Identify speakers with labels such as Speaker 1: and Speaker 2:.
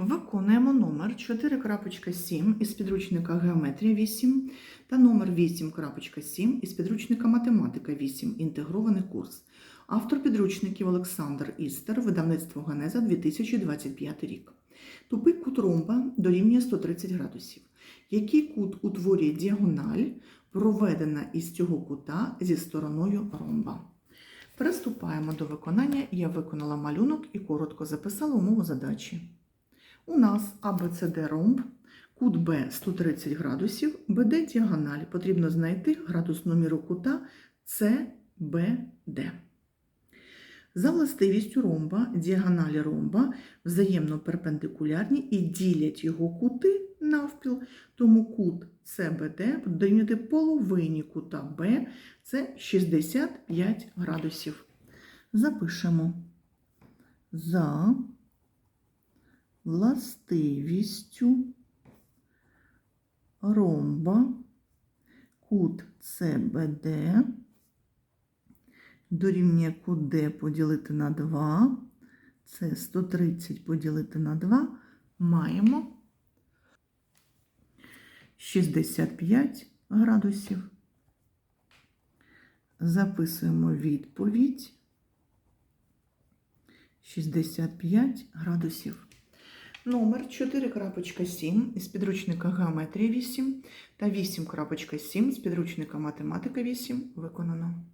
Speaker 1: Виконуємо номер 4.7 із підручника Геометрія 8 та номер 8.7 із підручника Математика 8. Інтегрований курс. Автор підручників Олександр Істер, видавництво Генеза 2025 рік. Тупий кут ромба дорівнює 130 градусів. Який кут утворює діагональ, проведена із цього кута зі стороною ромба? Приступаємо до виконання. Я виконала малюнок і коротко записала умову задачі. У нас ABCD ромб, кут Б 130 градусів, БД діагональ. Потрібно знайти градусну міру кута CBD. За властивістю ромба, діагоналі ромба взаємно перпендикулярні і ділять його кути навпіл, тому кут CBD буде половині кута Б, це 65 градусів. Запишемо за властивістю. Ромба. Кут CBD дорівнює кут D поділити на 2, це 130 поділити на 2, маємо 65 градусів. Записуємо відповідь. 65 градусів. Номер 4.7 із підручника Геометрія 8 та 8.7 з підручника Математика 8 виконано.